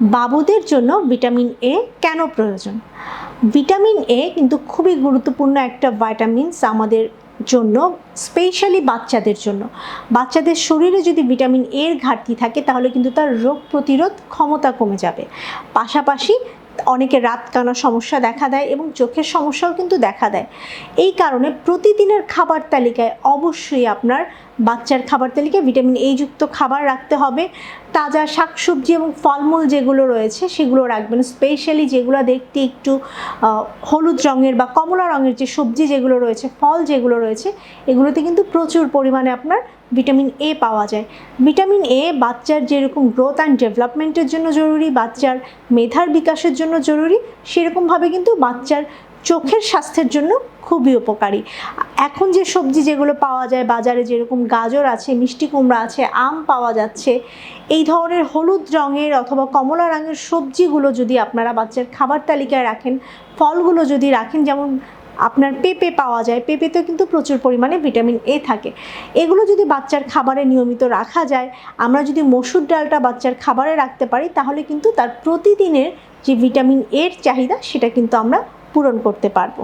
বাবুদের জন্য vitamin A কেন প্রয়োজন? ভিটামিন এ কিন্তু খুবই গুরুত্বপূর্ণ একটা ভাইটামিনস আমাদের জন্য স্পেশালি বাচ্চাদের জন্য। বাচ্চাদের শরীরে যদি ভিটামিন এর ঘাটতি থাকে, তাহলে কিন্তু তার রোগ প্রতিরোধ ক্ষমতা কমে যাবে। পাশাপাশি অনেকে রাত কানা সমস্যা দেখা দেয় এবং চোখের সমস্যাও কিন্তু দেখা দেয়। এই কারণে প্রতিদিনের খাবার তালিকায় অবশ্যই আপনার বাচ্চার খাবার তালিকায় ভিটামিন এ যুক্ত খাবার রাখতে হবে। তাজা শাকসবজি এবং ফলমূল যেগুলো রয়েছে, সেগুলো রাখবেন। স্পেশালি যেগুলো দেখতে একটু হলুদ রঙের বা কমলা রঙের যে সবজি যেগুলো রয়েছে, ফল যেগুলো রয়েছে, এগুলোতে কিন্তু প্রচুর পরিমাণে আপনার ভিটামিন এ পাওয়া যায়। ভিটামিন এ বাচ্চার যেরকম গ্রোথ অ্যান্ড ডেভেলপমেন্টের জন্য জরুরি, বাচ্চার মেধার বিকাশের জন্য জরুরি, সেরকমভাবে কিন্তু বাচ্চার চোখের স্বাস্থ্যের জন্য খুবই উপকারী। এখন যে সবজি যেগুলো পাওয়া যায়, বাজারে যেরকম গাজর আছে, মিষ্টি কুমড়া আছে, আম পাওয়া যাচ্ছে, এই ধরনের হলুদ রঙের অথবা কমলা রঙের সবজিগুলো যদি আপনারা বাচ্চার খাবার তালিকায় রাখেন, ফলগুলো যদি রাখেন, যেমন আপনার পেঁপে পাওয়া যায়, পেঁপেতেও কিন্তু প্রচুর পরিমাণে ভিটামিন এ থাকে। এগুলো যদি বাচ্চার খাবারে নিয়মিত রাখা যায়, আমরা যদি মসুর ডালটা বাচ্চার খাবারে রাখতে পারি, তাহলে কিন্তু তার প্রতিদিনের যে ভিটামিন এর চাহিদা, সেটা কিন্তু আমরা পূরণ করতে পারব।